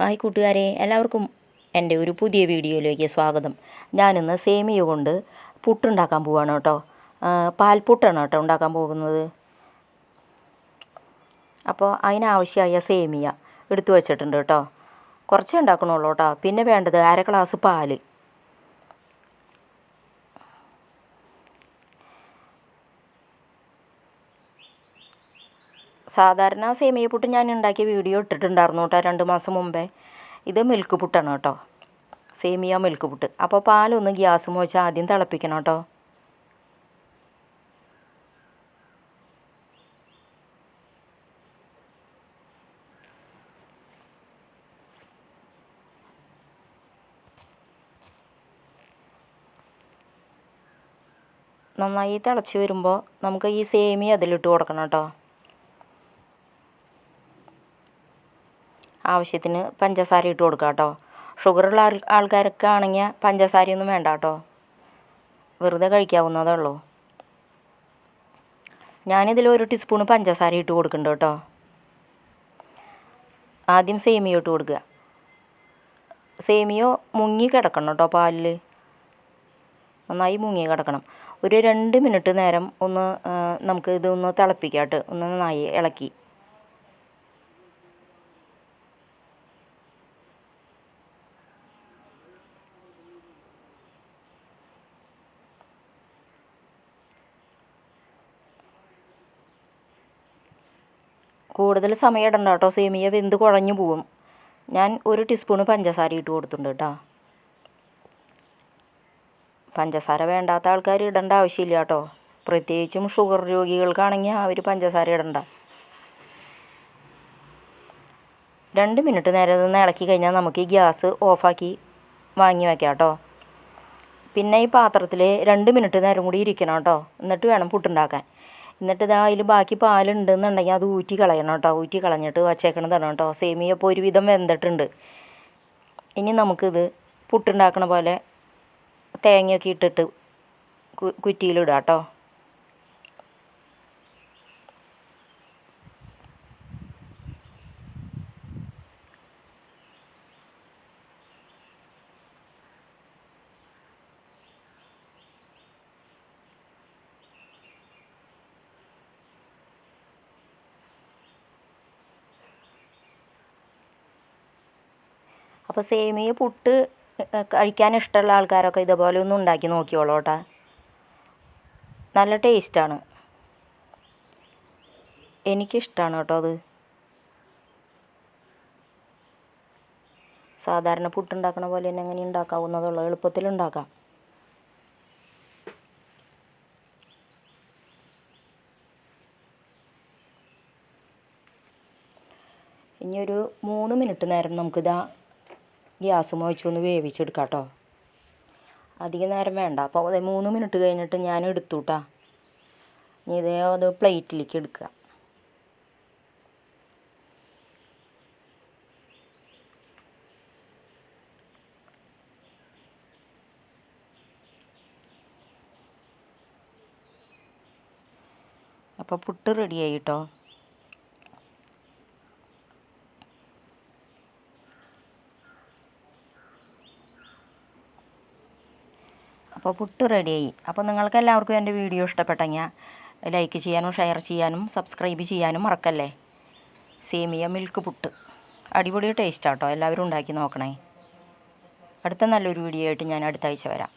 Hi കൂട്ടുകാരെ എല്ലാവർക്കും എന്റെ ഒരു പുതിയ വീഡിയോയിലേക്ക് സ്വാഗതം. ഞാനിന്ന് സേമിയ കൊണ്ട് പുട്ടുണ്ടാക്കാൻ പോവാണ് കേട്ടോ. പാൽപുട്ടാണ് കേട്ടോ ഉണ്ടാക്കാൻ പോകുന്നത്. അപ്പോൾ അതിനാവശ്യമായ സേമിയ എടുത്തു വച്ചിട്ടുണ്ട് കേട്ടോ. കുറച്ചേ ഉണ്ടാക്കണുള്ളൂ കേട്ടോ. പിന്നെ വേണ്ടത് അര ഗ്ലാസ് പാൽ സാധാരണ സേമിയ പുട്ട് ഞാൻ ഉണ്ടാക്കിയ വീഡിയോ ഇട്ടിട്ടുണ്ടായിരുന്നു കേട്ടോ രണ്ട് മാസം മുമ്പേ. ഇത് മിൽക്ക് പുട്ടാണ് കേട്ടോ. സേമിയ മിൽക്ക് പുട്ട്. അപ്പോൾ പാലൊന്ന് ഗ്യാസ് വെച്ച് ആദ്യം തിളപ്പിക്കണം കേട്ടോ. നന്നായി തിളച്ച് വരുമ്പോൾ നമുക്ക് ഈ സേമിയ അതിലിട്ട് കൊടുക്കണം കേട്ടോ. ആവശ്യത്തിന് പഞ്ചസാര ഇട്ട് കൊടുക്കുക കേട്ടോ. ഷുഗറുള്ള ആൾ ആൾക്കാരൊക്കെ ആണെങ്കിൽ പഞ്ചസാരയൊന്നും വേണ്ട കേട്ടോ. വെറുതെ കഴിക്കാവുന്നതേ ഉള്ളൂ. ഞാനിതിൽ ഒരു ടീസ്പൂൺ പഞ്ചസാര ഇട്ട് കൊടുക്കുന്നുണ്ട് കേട്ടോ. ആദ്യം സേമിയ ഇട്ട് കൊടുക്കുക. സേമിയോ മുങ്ങി കിടക്കണം കേട്ടോ പാലിൽ നന്നായി മുങ്ങി കിടക്കണം. ഒരു രണ്ട് മിനിറ്റ് നേരം ഒന്ന് നമുക്ക് ഇതൊന്ന് തിളപ്പിക്കാട്ട് ഒന്ന് നന്നായി ഇളക്കി. കൂടുതൽ സമയം ഇടണ്ട കേട്ടോ. സേമിയ വെന്ത് കുഴഞ്ഞു പോവും. ഞാൻ ഒരു ടീസ്പൂണ് പഞ്ചസാര ഇട്ട് കൊടുത്തിട്ടുണ്ട് കേട്ടോ. പഞ്ചസാര വേണ്ടാത്ത ആൾക്കാർ ഇടേണ്ട ആവശ്യമില്ല കേട്ടോ. പ്രത്യേകിച്ചും ഷുഗർ രോഗികൾക്കാണെങ്കിൽ അവർ പഞ്ചസാര ഇടണ്ട. രണ്ട് മിനിറ്റ് നേരം നിന്ന് ഇളക്കി കഴിഞ്ഞാൽ നമുക്ക് ഈ ഗ്യാസ് ഓഫാക്കി വാങ്ങി വയ്ക്കാം കേട്ടോ. പിന്നെ ഈ പാത്രത്തിൽ രണ്ട് മിനിറ്റ് നേരം കൂടി ഇരിക്കണം കേട്ടോ. എന്നിട്ട് വേണം പുട്ടുണ്ടാക്കാൻ. എന്നിട്ട് ഇതാ അതിൽ ബാക്കി പാലുണ്ടെന്നുണ്ടെങ്കിൽ അത് ഊറ്റി കളയണം കേട്ടോ. ഊറ്റി കളഞ്ഞിട്ട് വച്ചേക്കണം തരണം കേട്ടോ. സേമിയ ഇപ്പോൾ ഒരുവിധം വെന്തിട്ടുണ്ട്. ഇനി നമുക്കിത് പുട്ടുണ്ടാക്കണ പോലെ തേങ്ങയൊക്കെ ഇട്ടിട്ട് കുറ്റിയിലിടാം കേട്ടോ. അപ്പോൾ സേമിയ പുട്ട് കഴിക്കാൻ ഇഷ്ടമുള്ള ആൾക്കാരൊക്കെ ഇതുപോലെ ഒന്ന് ഉണ്ടാക്കി നോക്കിയോളൂ കേട്ടോ. നല്ല ടേസ്റ്റാണ് എനിക്കിഷ്ടമാണ് കേട്ടോ അത്. സാധാരണ പുട്ടുണ്ടാക്കണ പോലെ തന്നെ എങ്ങനെ ഉണ്ടാക്കാവുന്നതുള്ളൂ എളുപ്പത്തിൽ ഉണ്ടാക്കാം. ഇനി ഒരു മൂന്ന് മിനിറ്റ് നേരം നമുക്കിതാ ഗ്യാസ് വെച്ചൊന്ന് വേവിച്ചെടുക്കാം കേട്ടോ അധികം നേരം വേണ്ട. അപ്പോൾ അതെ മൂന്ന് മിനിറ്റ് കഴിഞ്ഞിട്ട് ഞാൻ എടുത്തു കേട്ടോ ഇനി ഇതേ അത് പ്ലേറ്റിലേക്ക് എടുക്കുക. അപ്പോൾ പുട്ട് റെഡിയായി കേട്ടോ. അപ്പോൾ പുട്ട് റെഡിയായി. അപ്പോൾ നിങ്ങൾക്ക് എല്ലാവർക്കും എന്റെ വീഡിയോ ഇഷ്ടപ്പെട്ടെങ്കിൽ ലൈക്ക് ചെയ്യാനും ഷെയർ ചെയ്യാനും സബ്സ്ക്രൈബ് ചെയ്യാനും മറക്കല്ലേ? സേമിയ മിൽക്ക് പുട്ട്. അടിപൊളി ടേസ്റ്റ് ആട്ടോ എല്ലാവരും ഉണ്ടാക്കി നോക്കണേ. അടുത്ത നല്ലൊരു വീഡിയോ ആയിട്ട് ഞാൻ അടുത്ത ആഴ്ച വരാം.